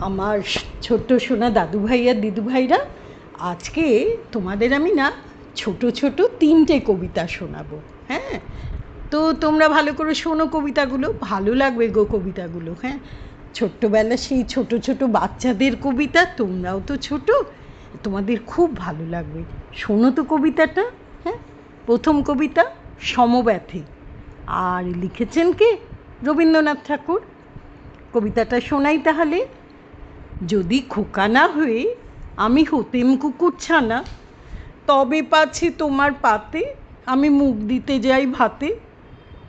আমার ছোট্ট সোনা দাদু ভাই আর দিদু ভাইরা, আজকে তোমাদের আমি না ছোট ছোট তিনটে কবিতা শোনাবো হ্যাঁ? তো তোমরা ভালো করে শোনো কবিতাগুলো, ভালো লাগবে গো কবিতাগুলো হ্যাঁ? ছোট্টবেলা সেই ছোট ছোট বাচ্চাদের কবিতা, তোমরাও তো ছোট, তোমাদের খুব ভালো লাগবে। শোনো তো কবিতাটা হ্যাঁ? প্রথম কবিতা, সমব্যথী। আর লিখেছেন কে? রবীন্দ্রনাথ ঠাকুর। কবিতাটা শোনাই তাহলে। যদি খোকা না হয়ে আমি হতেম কুকুর ছানা, তবে পাছে তোমার পাতে আমি মুখ দিতে যাই ভাতে।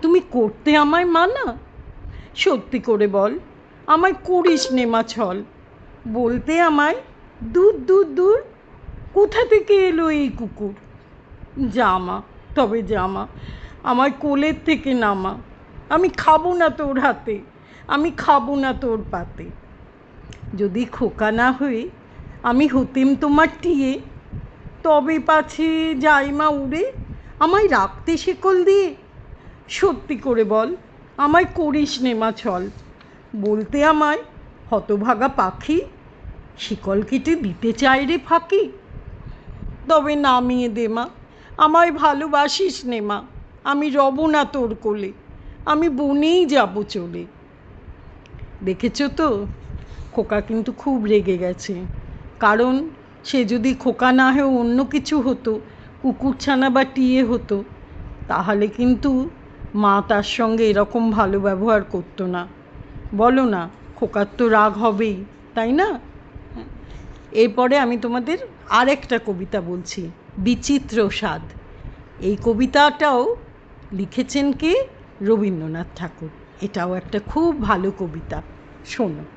তুমি করতে আমায় মানা? সত্যি করে বল, আমায় করিস নেমা ছল বলতে আমায়, দূর দূর দূর, কোথা থেকে এলো এই কুকুর? জামা তবে জামা আমার কোলের থেকে নামা। আমি খাব না তোর হাতে, আমি খাব না তোর পাতে। যদি খোকা না হয়ে আমি হতেম তোমার টিয়ে। তবে পাছে যাই মা উড়ে, আমায় রাখতে শেকল দিয়ে। সত্যি করে বল, আমায় করিস নেমা ছল। বলতে আমায়, হতভাগা পাখি, শিকল কেটে দিতে চাই রে ফাঁকি। তবে নামিয়ে দে মা, আমায় ভালোবাসিস নে মা, আমি রব না তোর কোলে, আমি বনেই যাব চলে। দেখেছ তো? খোকা কিন্তু খুব রেগে গেছে। কারণ সে যদি খোকা না হয়ে অন্য কিছু হতো, কুকুরছানা বা টিয়ে হতো, তাহলে কিন্তু মা তার সঙ্গে এরকম ভালো ব্যবহার করতো না। বলো না, খোকার তো রাগ হবেই, তাই না? এরপরে আমি তোমাদের আরেকটা কবিতা বলছি, বিচিত্র স্বাদ। এই কবিতাটাও লিখেছেন কে? রবীন্দ্রনাথ ঠাকুর। এটাও একটা খুব ভালো কবিতা। শোনো।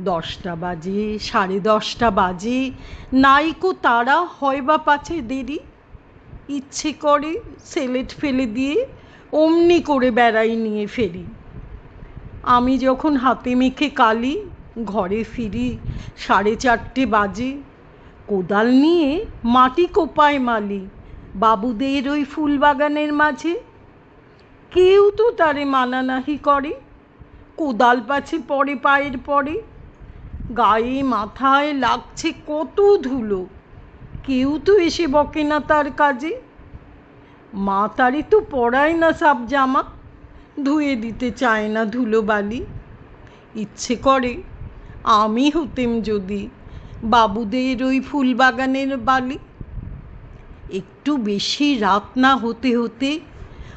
দশটা বাজে, সাড়ে দশটা বাজে। নাইকো তারা হয় বা পাছে দেরি ইচ্ছে করে সেলেট ফেলে দিয়ে অমনি করে বেড়াই নিয়ে ফেরি। আমি যখন হাতে মেখে কালি, ঘরে ফিরি সাড়ে চারটে বাজে। কোদাল নিয়ে মাটি কোপায় মালি, বাবুদের ওই ফুল বাগানের মাঝে। কেউ তো তারে মানা নাহি করে। কোদাল পাছে পরে, পায়ের পরে। গায়ে মাথায় লাগছে কত ধুলো। কেউ তো এসে বকে না তার কাজে। মা তারে তো পরায় না সাব জামা। ধুয়ে দিতে চায় না ধুলো বালি। ইচ্ছে করে, আমি হতেম যদি বাবুদের ওই ফুল বাগানের বালি। একটু বেশি রাত না হতে হতে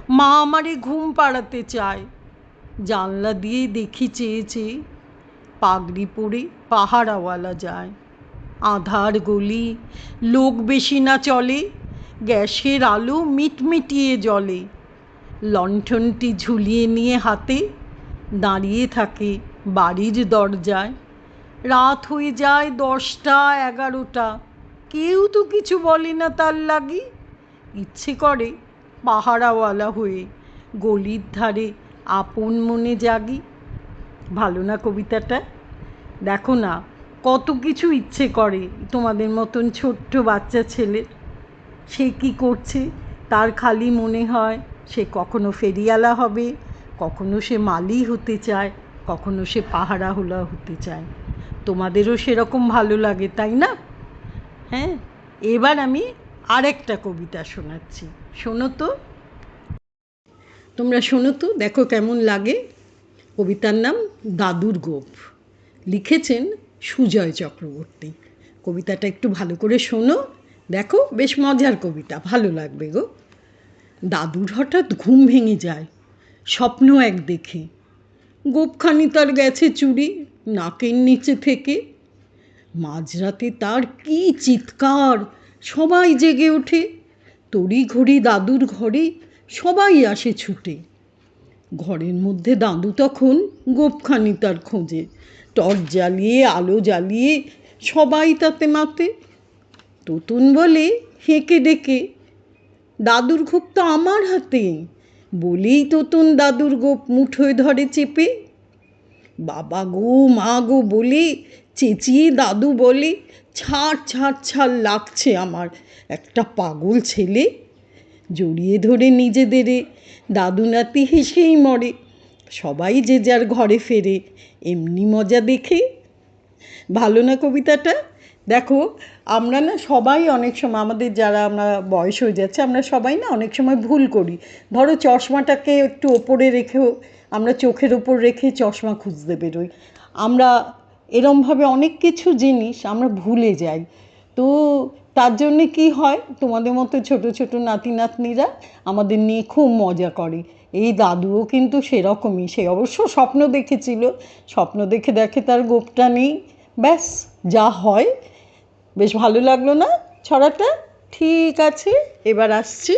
মা আমারে ঘুম পাড়াতে চায়। জানলা দিয়ে দেখি চেয়ে চেয়ে পাগড়ি পরে পাহারাওয়ালা যায়। আধার গলি, লোক বেশি না চলে, গ্যাসের আলো মিটমিটিয়ে জ্বলে। লণ্ঠনটি ঝুলিয়ে নিয়ে হাতে দাঁড়িয়ে থাকে বাড়ির দরজায়। রাত হয়ে যায় দশটা, এগারোটা। কেউ তো কিছু বলে না তার লাগি। ইচ্ছে করে পাহারাওয়ালা হয়ে গলির ধারে আপন মনে জাগি। ভালো না কবিতাটা? দেখো না, কত কিছু ইচ্ছে করে তোমাদের মতন ছোট্ট বাচ্চা ছেলের সে কি করছে? তার খালি মনে হয় সে কখনো ফেরিওয়ালা হবে, কখনো সে মালি হতে চায়, কখনো সে পাহারা হোলা হতে চায়। তোমাদেরও সেরকম ভালো লাগে, তাই না? হ্যাঁ এবার আমি আরেকটা কবিতা শোনাচ্ছি। শোনো তো। তোমরা শোনো তো, দেখো কেমন লাগে। কবিতার নাম দাদুর গোপ। লিখেছেন সুজয় চক্রবর্তী। কবিতাটা একটু ভালো করে শোনো। দেখো, বেশ মজার কবিতা, ভালো লাগবে গো। দাদুর হঠাৎ ঘুম ভেঙে যায়, স্বপ্ন এক দেখে। গোপখানি তার গেছে চুরি, নাকের নিচে থেকে। মাঝরাতে তার কি চিৎকার, সবাই জেগে ওঠে। তড়ি ঘড়ি দাদুর ঘরে, সবাই আসে ছুটে। ঘরের মধ্যে দাদু তখন গোপখানি তার খোঁজে। টর্চ জ্বালিয়ে, আলো জ্বালিয়ে সবাই তাতে মাতে তুতুন বলে, হেঁকে ডেকে, দাদুর গোপ তো আমার হাতে। বলেই তুতুন দাদুর গোপ মুঠোয় ধরে চেপে। বাবা গো, মা গো বলে, চেঁচিয়ে দাদু বলে, ছাড় ছাড় ছাড়, লাগছে আমার। একটা পাগল ছেলে জড়িয়ে ধরে নিজেদেরে দাদু নাতি হেসেই মরে। সবাই যে যার ঘরে ফেরে, এমনি মজা দেখে। ভালো না কবিতাটা? দেখো, আমরা না সবাই অনেক সময় আমাদের যারা আমরা বয়স হয়ে যাচ্ছে, আমরা সবাই না অনেক সময় ভুল করি। ধরো চশমাটাকে একটু ওপরে রেখেও আমরা চোখের ওপর রেখে চশমা খুঁজতে বেরোই। আমরা এরমভাবে অনেক কিছু জিনিস আমরা ভুলে যাই। তো তার জন্যে কি হয়? তোমাদের মতো ছোট ছোট নাতি নাতনিরা আমাদের নিয়ে খুব মজা করে। এই দাদুও কিন্তু সেরকমই। সে অবশ্য স্বপ্ন দেখেছিল। স্বপ্ন দেখে দেখে তার গোপটা নেই। ব্যাস, যা হয়। বেশ ভালো লাগল না ছড়াটা? ঠিক আছে, এবার আসছি।